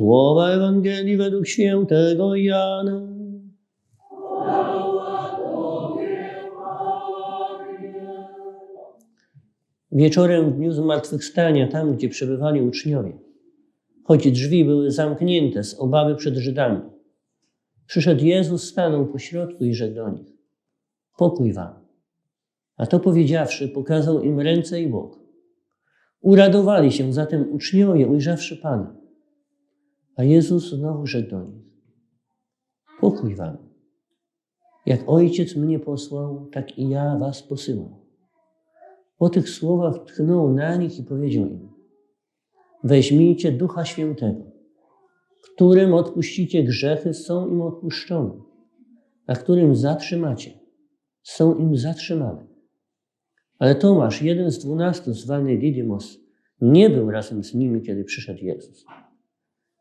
Słowa Ewangelii według świętego Jana. Wieczorem w dniu zmartwychwstania, tam gdzie przebywali uczniowie, choć drzwi były zamknięte z obawy przed Żydami, przyszedł Jezus, stanął pośrodku i rzekł do nich: Pokój wam. A to powiedziawszy, pokazał im ręce i bok. Uradowali się zatem uczniowie, ujrzawszy Pana. A Jezus znowu rzekł do nich: Pokój wam. Jak ojciec mnie posłał, tak i ja was posyłam. Po tych słowach tchnął na nich i powiedział im: Weźmijcie Ducha Świętego, którym odpuścicie grzechy, są im odpuszczone, a którym zatrzymacie, są im zatrzymane. Ale Tomasz, jeden z dwunastu, zwany Didymos, nie był razem z nimi, kiedy przyszedł Jezus.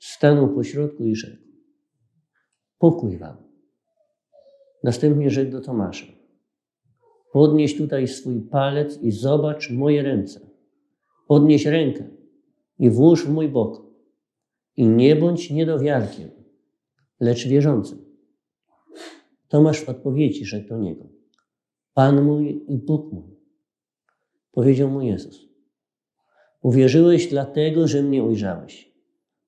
stanął pośrodku i rzekł: Pokój wam. Następnie rzekł do Tomasza: Podnieś tutaj swój palec i zobacz moje ręce. Podnieś rękę i włóż w mój bok. I nie bądź niedowiarkiem, lecz wierzącym. Tomasz w odpowiedzi rzekł do niego: Pan mój i Bóg mój. Powiedział mu Jezus: Uwierzyłeś dlatego, że mnie ujrzałeś.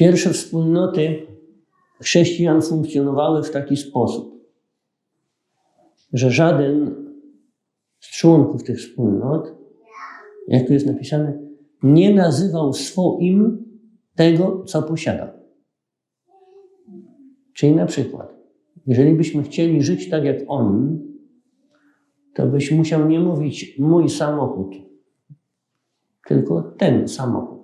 Pierwsze wspólnoty chrześcijan funkcjonowały w taki sposób, że żaden z członków tych wspólnot, jak tu jest napisane, nie nazywał swoim tego, co posiadał. Czyli na przykład, jeżeli byśmy chcieli żyć tak jak on, to byś musiał nie mówić mój samochód, tylko ten samochód.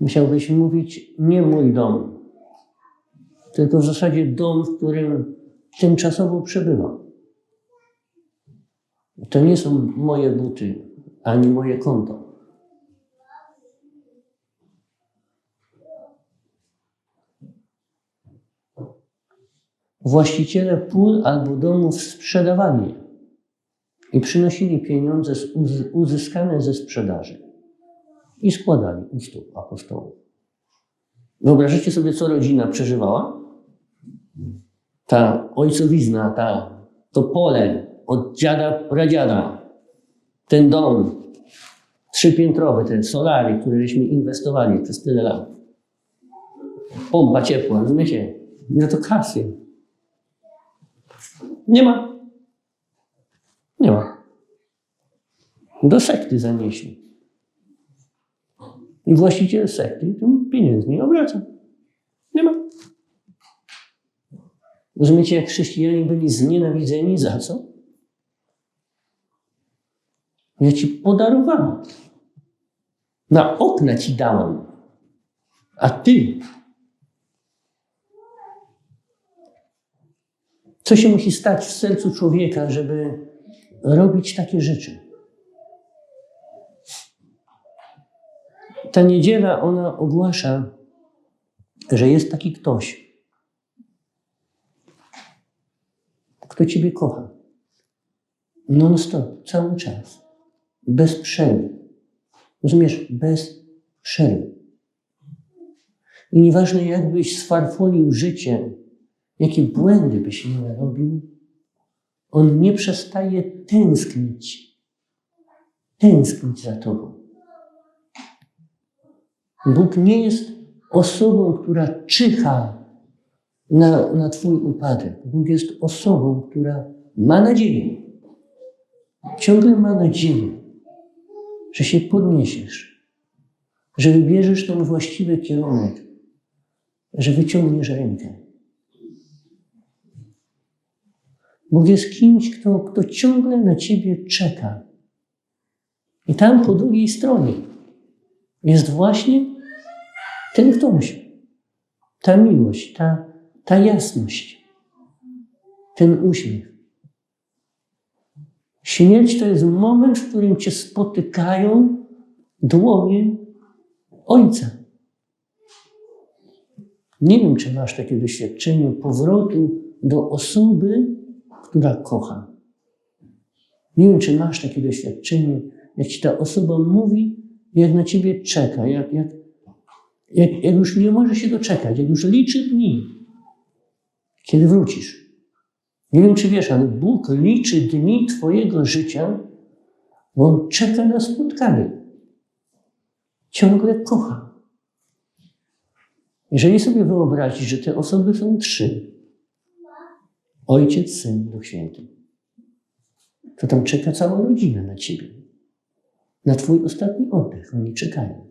Musiałbyś mówić nie mój dom, tylko w zasadzie dom, w którym tymczasowo przebywam. To nie są moje buty, ani moje konto. Właściciele pól albo domów sprzedawali je i przynosili pieniądze uzyskane ze sprzedaży i składali u stóp apostołów. Wyobraźcie sobie, co rodzina przeżywała? Ta ojcowizna, ta, to pole od dziada, pradziada, ten dom trzypiętrowy, ten solary, który żeśmy inwestowali przez tyle lat. Pompa ciepła, rozumiecie? Ile to kasy? Nie ma. Nie ma. Do sekty zanieśli. I właściciel sekty tym pieniędzmi obraca. Nie ma. Rozumiecie, jak chrześcijanie byli znienawidzeni za co? Ja ci podarowałem. Na okna ci dałem. A ty. Co się musi stać w sercu człowieka, żeby robić takie rzeczy? Ta niedziela, ona ogłasza, że jest taki ktoś, kto Ciebie kocha. Non-stop, cały czas. Bez przerwy. Rozumiesz? Bez przerwy. I nieważne, jakbyś sfarfolił życie, jakie błędy byś nie narobił, on nie przestaje tęsknić. Tęsknić za Tobą. Bóg nie jest osobą, która czyha na, na Twój upadek. Bóg jest osobą, która ma nadzieję. Ciągle ma nadzieję, że się podniesiesz, że wybierzesz ten właściwy kierunek, że wyciągniesz rękę. Bóg jest kimś, kto, kto ciągle na Ciebie czeka. I tam po drugiej stronie jest właśnie ten ktoś, ta miłość, ta, ta jasność, ten uśmiech. Śmierć to jest moment, w którym cię spotykają dłonie Ojca. Nie wiem, czy masz takie doświadczenie powrotu do osoby, która kocha. Nie wiem, czy masz takie doświadczenie, jak ci ta osoba mówi, jak na ciebie czeka, jak, jak, jak, jak już nie może się doczekać, jak już liczy dni, kiedy wrócisz. Nie wiem, czy wiesz, ale Bóg liczy dni Twojego życia, bo On czeka na spotkanie. Ciągle kocha. Jeżeli sobie wyobrazić, że te osoby są trzy, Ojciec, Syn, Duch Święty, to tam czeka cała rodzina na Ciebie. Na Twój ostatni oddech. Oni czekają.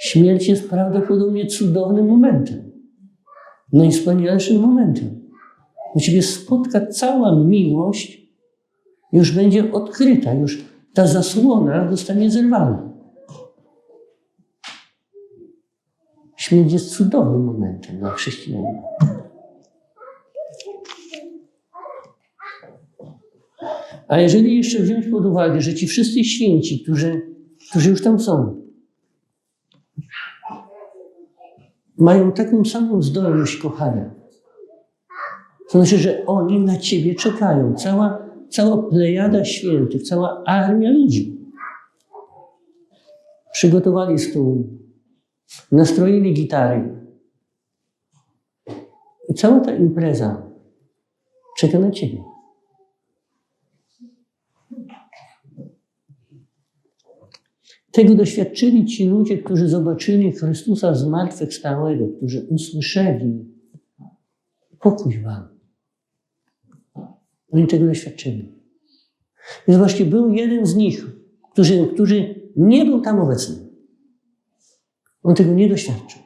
Śmierć jest prawdopodobnie cudownym momentem. Najwspanialszym momentem. Do Ciebie spotka cała miłość, już będzie odkryta, już ta zasłona zostanie zerwana. Śmierć jest cudownym momentem dla chrześcijanina. A jeżeli jeszcze wziąć pod uwagę, że ci wszyscy święci, którzy, którzy już tam są, mają taką samą zdolność kochania, to znaczy, że oni na ciebie czekają. Cała, cała plejada świętych, cała armia ludzi. Przygotowali stół, nastroili gitary. I cała ta impreza czeka na ciebie. Tego doświadczyli ci ludzie, którzy zobaczyli Chrystusa zmartwychwstałego, którzy usłyszeli pokój wam. Oni tego doświadczyli. Więc właśnie był jeden z nich, który, który nie był tam obecny. On tego nie doświadczył.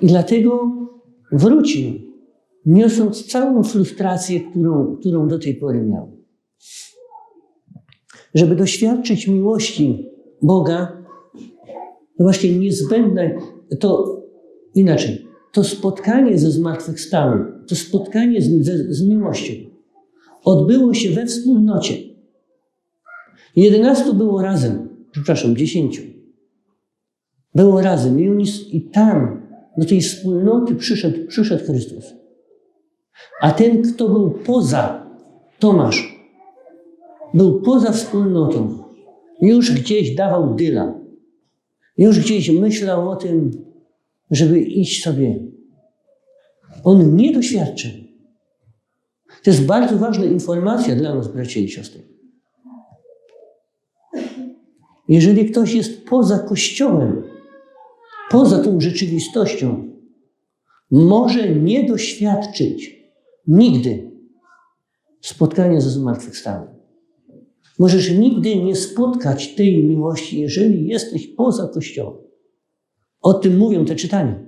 I dlatego wrócił, niosąc całą frustrację, którą, którą do tej pory miał. Żeby doświadczyć miłości Boga, to właśnie niezbędne, to inaczej, to spotkanie ze zmartwychwstałym, to spotkanie z, z, z miłością odbyło się we wspólnocie. Jedenastu było razem, przepraszam, dziesięciu. Było razem i, oni, i tam do tej wspólnoty przyszedł, przyszedł Chrystus. A ten, kto był poza, Tomasz, był poza wspólnotą, już gdzieś dawał dyla, już gdzieś myślał o tym, żeby iść sobie. On nie doświadczył. To jest bardzo ważna informacja dla nas, bracia i siostry. Jeżeli ktoś jest poza Kościołem, poza tą rzeczywistością, może nie doświadczyć nigdy spotkania ze zmartwychwstałym. Możesz nigdy nie spotkać tej miłości, jeżeli jesteś poza Kościołem. O tym mówią te czytania.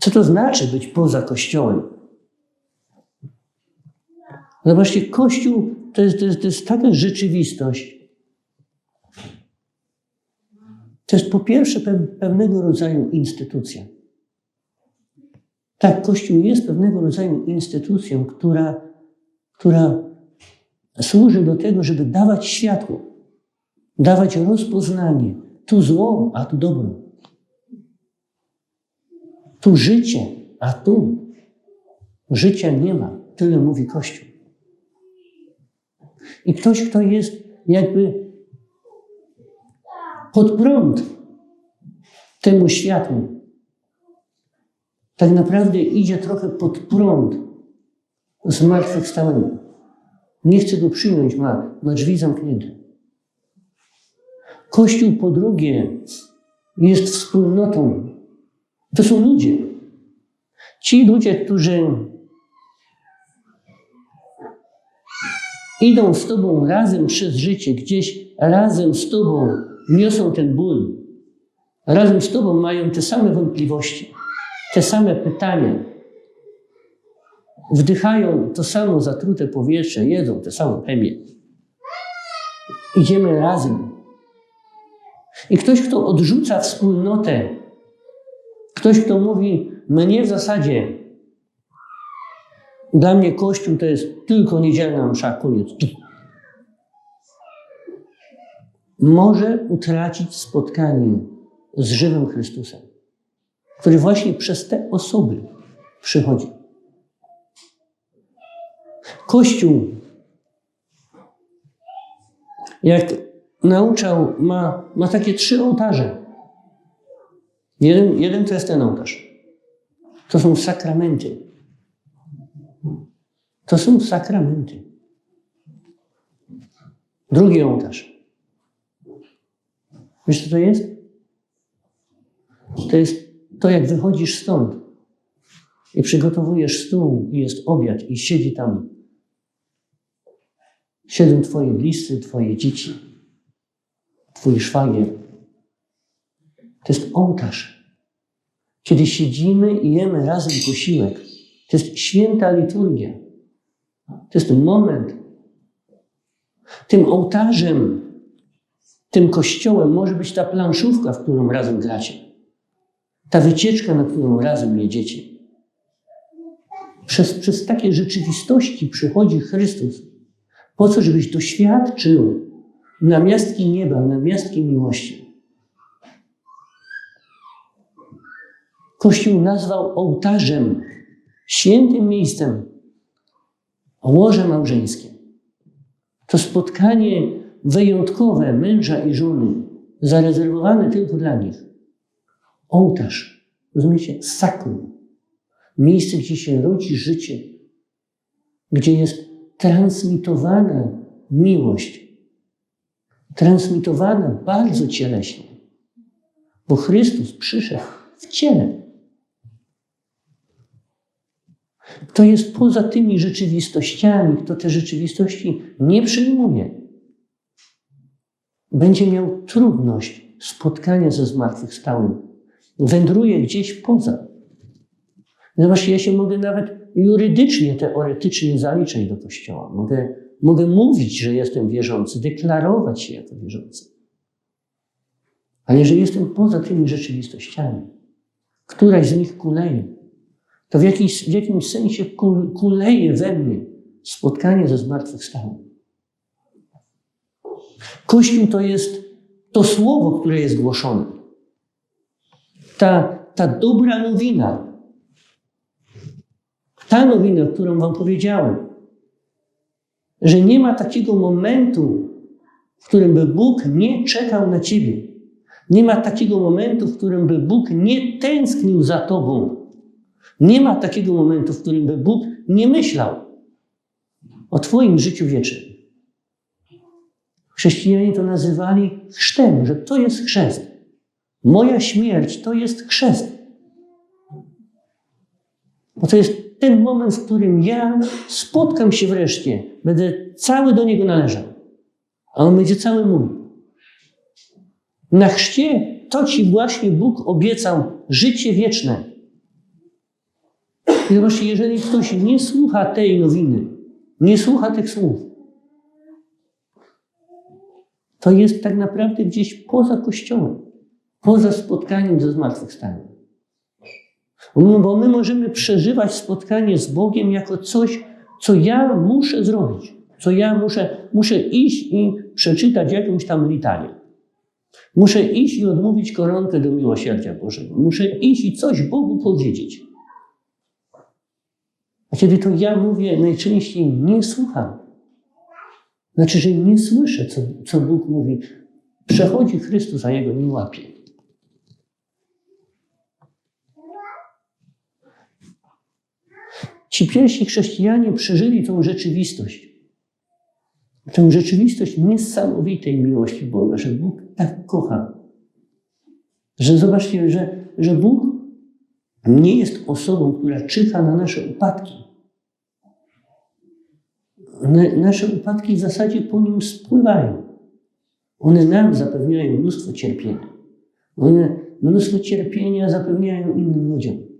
Co to znaczy być poza Kościołem? Zobaczcie, Kościół to jest, to jest, to jest taka rzeczywistość. To jest po pierwsze pewnego rodzaju instytucja. Tak, Kościół jest pewnego rodzaju instytucją, która, która służy do tego, żeby dawać światło, dawać rozpoznanie. Tu zło, a tu dobro. Tu życie, a tu życia nie ma. Tyle mówi Kościół. I ktoś, kto jest jakby pod prąd temu światłu, tak naprawdę idzie trochę pod prąd zmartwychwstałego. Nie chce go przyjąć, ma, ma drzwi zamknięte. Kościół po drugie jest wspólnotą. To są ludzie. Ci ludzie, którzy idą z Tobą razem przez życie, gdzieś razem z Tobą niosą ten ból, razem z Tobą mają te same wątpliwości, te same pytania, wdychają to samo zatrute powietrze, jedzą tę samą chemię. Idziemy razem. I ktoś, kto odrzuca wspólnotę, ktoś, kto mówi, mnie w zasadzie, dla mnie Kościół to jest tylko niedzielna msza, koniec. Może utracić spotkanie z żywym Chrystusem, który właśnie przez te osoby przychodzi. Kościół, jak nauczał, ma, ma takie trzy ołtarze. Jeden, jeden to jest ten ołtarz. To są sakramenty. To są sakramenty. Drugi ołtarz. Wiesz, co to jest? To jest to, jak wychodzisz stąd i przygotowujesz stół i jest obiad i siedzi tam siedzą twoje bliscy, twoje dzieci, twój szwagier. To jest ołtarz. Kiedy siedzimy i jemy razem posiłek, to jest święta liturgia. To jest moment. Tym ołtarzem, tym kościołem może być ta planszówka, w którą razem gracie. Ta wycieczka, na którą razem jedziecie. Przez, przez takie rzeczywistości przychodzi Chrystus. Po co, żebyś doświadczył namiastki nieba, namiastki miłości. Kościół nazwał ołtarzem, świętym miejscem, łoże małżeńskie. To spotkanie wyjątkowe męża i żony, zarezerwowane tylko dla nich. Ołtarz, rozumiecie, sakrum. Miejsce, gdzie się rodzi życie, gdzie jest transmitowana miłość, transmitowana bardzo cieleśnie, bo Chrystus przyszedł w ciele. Kto jest poza tymi rzeczywistościami, kto te rzeczywistości nie przyjmuje, będzie miał trudność spotkania ze zmartwychwstałym. Wędruje gdzieś poza. Zobaczcie, ja się mogę nawet jurydycznie, teoretycznie zaliczać do Kościoła. Mogę, mogę mówić, że jestem wierzący, deklarować się jako wierzący. Ale jeżeli jestem poza tymi rzeczywistościami, któraś z nich kuleje, to w, jakiś, w jakimś sensie kuleje we mnie spotkanie ze zmartwychwstałym. Kościół to jest to słowo, które jest głoszone. Ta, ta dobra nowina, ta nowina, którą Wam powiedziałem, że nie ma takiego momentu, w którym by Bóg nie czekał na Ciebie. Nie ma takiego momentu, w którym by Bóg nie tęsknił za Tobą. Nie ma takiego momentu, w którym by Bóg nie myślał o Twoim życiu wiecznym. Chrześcijanie to nazywali chrztem, że to jest chrzest. Moja śmierć to jest chrzest. Bo to jest ten moment, w którym ja spotkam się wreszcie, będę cały do Niego należał, a On będzie cały mój. Na chrzcie to Ci właśnie Bóg obiecał życie wieczne. I zobaczcie, jeżeli ktoś nie słucha tej nowiny, nie słucha tych słów, to jest tak naprawdę gdzieś poza Kościołem, poza spotkaniem ze zmartwychwstaniem. Bo my możemy przeżywać spotkanie z Bogiem jako coś, co ja muszę zrobić, co ja muszę, muszę iść i przeczytać jakąś tam litanię. Muszę iść i odmówić koronkę do miłosierdzia Bożego. Muszę iść i coś Bogu powiedzieć. A kiedy to ja mówię, najczęściej nie słucham. Znaczy, że nie słyszę, co, co Bóg mówi. Przechodzi Chrystus, a Jego nie łapie. Ci pierwsi chrześcijanie przeżyli tą rzeczywistość. tę rzeczywistość niesamowitej miłości Boga, że Bóg tak kocha. Że zobaczcie, że, że Bóg nie jest osobą, która czyha na nasze upadki. Na, nasze upadki w zasadzie po nim spływają. One nam zapewniają mnóstwo cierpienia. One mnóstwo cierpienia zapewniają innym ludziom.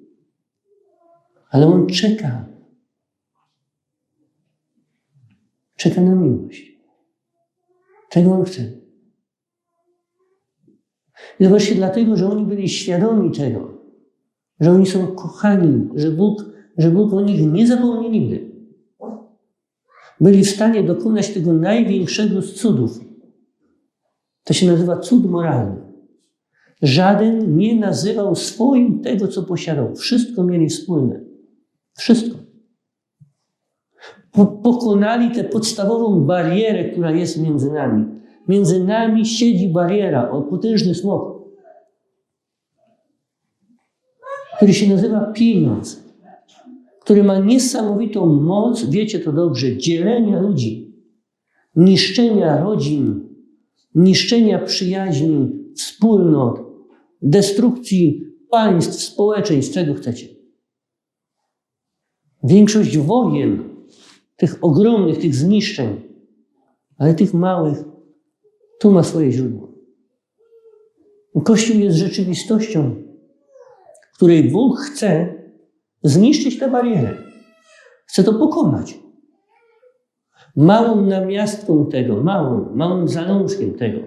Ale on czeka. Czeka na miłość. Tego on chce. I zobaczcie, dlatego, że oni byli świadomi tego, że oni są kochani, że Bóg, że Bóg o nich nie zapomni nigdy. Byli w stanie dokonać tego największego z cudów. To się nazywa cud moralny. Żaden nie nazywał swoim tego, co posiadał. Wszystko mieli wspólne. Wszystko. Po- Pokonali tę podstawową barierę, która jest między nami. Między nami siedzi bariera, o potężny smok, który się nazywa pieniądz, który ma niesamowitą moc, wiecie to dobrze, dzielenia ludzi, niszczenia rodzin, niszczenia przyjaźni, wspólnot, destrukcji państw, społeczeństw, czego chcecie. Większość wojen, tych ogromnych, tych zniszczeń, ale tych małych, tu ma swoje źródło. Kościół jest rzeczywistością, której Bóg chce zniszczyć tę barierę. Chce to pokonać. Małą namiastką tego, małą, małym zalążkiem tego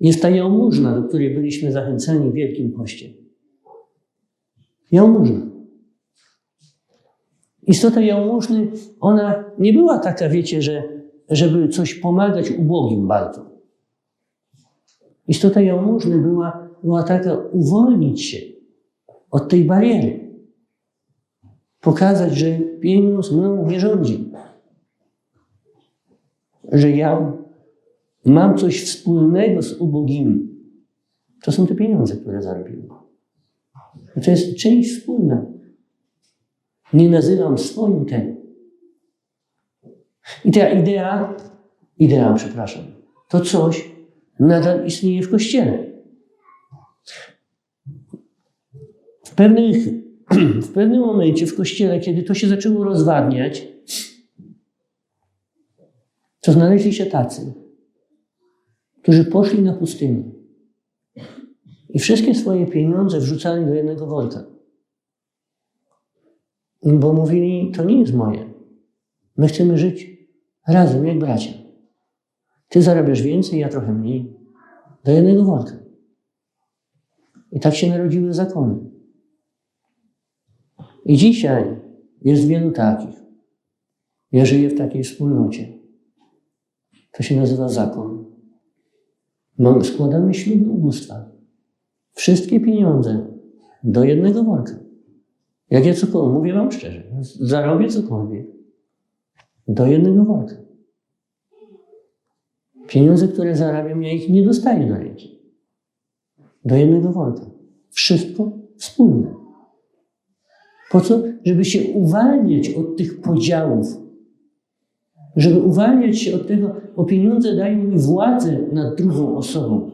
jest ta jałmużna, do której byliśmy zachęceni w Wielkim Poście. Jałmużna. Istota jałmużny, ona nie była taka, wiecie, że, żeby coś pomagać ubogim bardzo. Istota jałmużny była, była taka, uwolnić się od tej bariery. Pokazać, że pieniądz mną nie rządzi. Że ja mam coś wspólnego z ubogimi. To są te pieniądze, które zarobiłem. To jest część wspólna. Nie nazywam swoim tego. I ta idea, idea, przepraszam, to coś nadal istnieje w Kościele. W, pewnych, w pewnym momencie w Kościele, kiedy to się zaczęło rozwadniać, to znaleźli się tacy, którzy poszli na pustynię i wszystkie swoje pieniądze wrzucali do jednego worka. Bo mówili, to nie jest moje. My chcemy żyć razem, jak bracia. Ty zarabiasz więcej, ja trochę mniej. Do jednego worka. I tak się narodziły zakony. I dzisiaj jest wielu takich. Ja żyję w takiej wspólnocie. To się nazywa zakon. Składamy śluby ubóstwa. Wszystkie pieniądze do jednego worka. Jak ja cokolwiek, mówię wam szczerze, zarobię cokolwiek do jednego worka. Pieniądze, które zarabiam, ja ich nie dostaję do ręki. Do jednego worka. Wszystko wspólne. Po co? Żeby się uwalniać od tych podziałów. Żeby uwalniać się od tego, bo pieniądze dają mi władzę nad drugą osobą.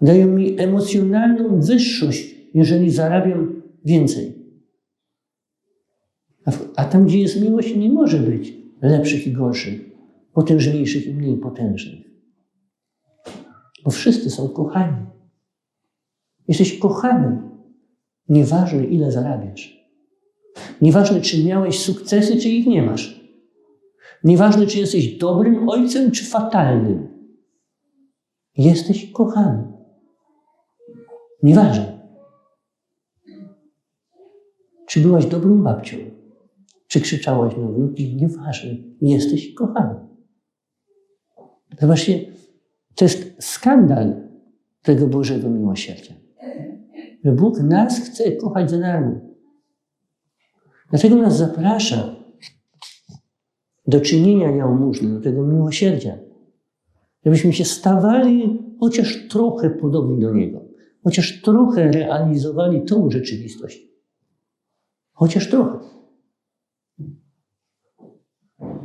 Dają mi emocjonalną wyższość, jeżeli zarabiam więcej. A, w, a tam, gdzie jest miłość, nie może być lepszych i gorszych, potężniejszych i mniej potężnych. Bo wszyscy są kochani. Jesteś kochany. Nieważne, ile zarabiasz. Nieważne, czy miałeś sukcesy, czy ich nie masz. Nieważne, czy jesteś dobrym ojcem, czy fatalnym. Jesteś kochany. Nieważne. Czy byłaś dobrą babcią? Czy krzyczałaś na wnuki? Nieważne. Jesteś kochany. Zobaczcie, to jest skandal tego Bożego miłosierdzia. Że Bóg nas chce kochać za darmo. Dlatego nas zaprasza do czynienia jałmużny, do tego miłosierdzia. Żebyśmy się stawali chociaż trochę podobni do Niego. Chociaż trochę realizowali tą rzeczywistość. Chociaż trochę.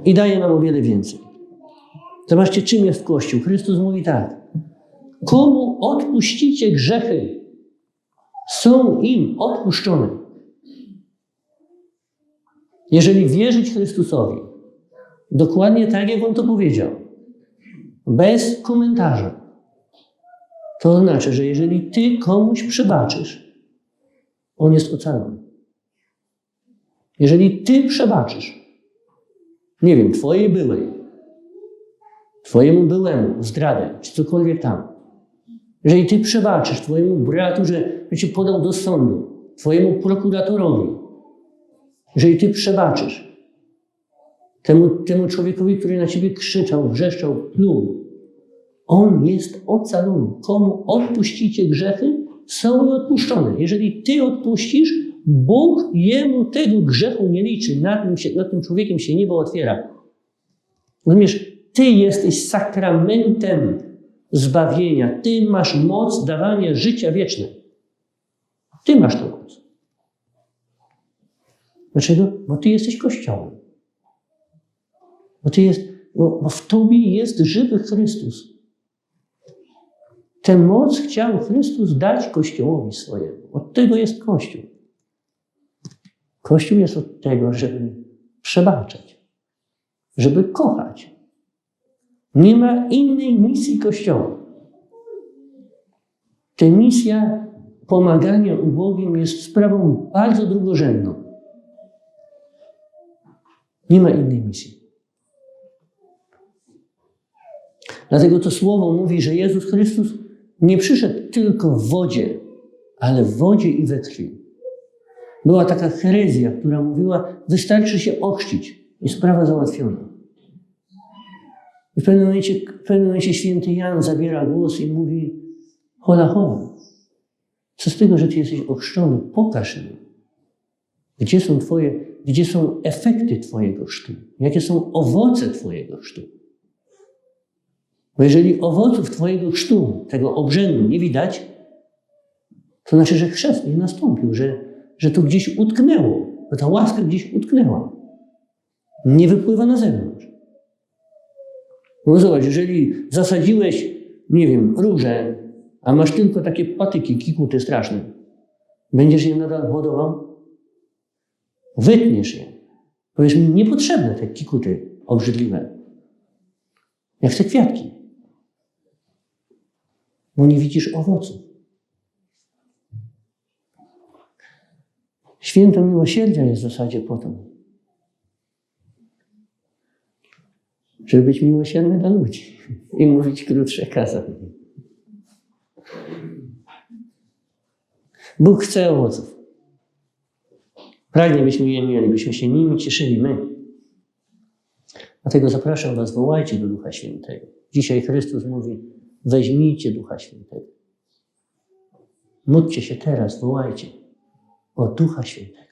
I daje nam o wiele więcej. Zobaczcie, czym jest Kościół. Chrystus mówi tak. Komu odpuścicie grzechy, są im odpuszczone. Jeżeli wierzyć Chrystusowi, dokładnie tak, jak On to powiedział, bez komentarza, to znaczy, że jeżeli Ty komuś przebaczysz, on jest ocalony. Jeżeli Ty przebaczysz, nie wiem, Twojej byłej, Twojemu byłemu zdradę, czy cokolwiek tam, jeżeli Ty przebaczysz Twojemu bratu, że Cię podał do sądu, Twojemu prokuratorowi, jeżeli Ty przebaczysz temu, temu człowiekowi, który na Ciebie krzyczał, wrzeszczał, pluł, on jest ocalony. Komu odpuścicie grzechy, są i odpuszczone. Jeżeli Ty odpuścisz, Bóg jemu tego grzechu nie liczy. Nad, nim się, nad tym człowiekiem się niebo otwiera. Rozumiesz, Ty jesteś sakramentem zbawienia. Ty masz moc dawania życia wieczne. Ty masz tę moc. Dlaczego? Bo Ty jesteś Kościołem. Bo, ty jest, bo, bo w Tobie jest żywy Chrystus. Tę moc chciał Chrystus dać Kościołowi swojemu. Od tego jest Kościół. Kościół jest od tego, żeby przebaczać, żeby kochać. Nie ma innej misji Kościoła. Ta misja pomagania ubogim jest sprawą bardzo drugorzędną. Nie ma innej misji. Dlatego to słowo mówi, że Jezus Chrystus nie przyszedł tylko w wodzie, ale w wodzie i we krwi. Była taka herezja, która mówiła, wystarczy się ochrzcić i sprawa załatwiona. I w pewnym momencie, w pewnym momencie święty Jan zabiera głos i mówi, hola, hola, co z tego, że ty jesteś ochrzczony? Pokaż mi, gdzie są twoje, gdzie są efekty twojego chrztu, jakie są owoce twojego chrztu. Bo jeżeli owoców Twojego chrztu, tego obrzędu nie widać, to znaczy, że chrzest nie nastąpił, że, że to gdzieś utknęło, że ta łaska gdzieś utknęła. Nie wypływa na zewnątrz. No zobacz, jeżeli zasadziłeś, nie wiem, róże, a masz tylko takie patyki, kikuty straszne, będziesz je nadal hodował? Wytniesz je. Powiesz mi, niepotrzebne te kikuty obrzydliwe. Jak te kwiatki bo nie widzisz owoców. Święto miłosierdzia jest w zasadzie po to, żeby być miłosierny dla ludzi i mówić krótsze kazania. Bóg chce owoców. Pragnie, byśmy je mieli, byśmy się nimi cieszyli my. Dlatego zapraszam Was, wołajcie do Ducha Świętego. Dzisiaj Chrystus mówi, weźmijcie Ducha Świętego. Módlcie się teraz, wołajcie o Ducha Świętego.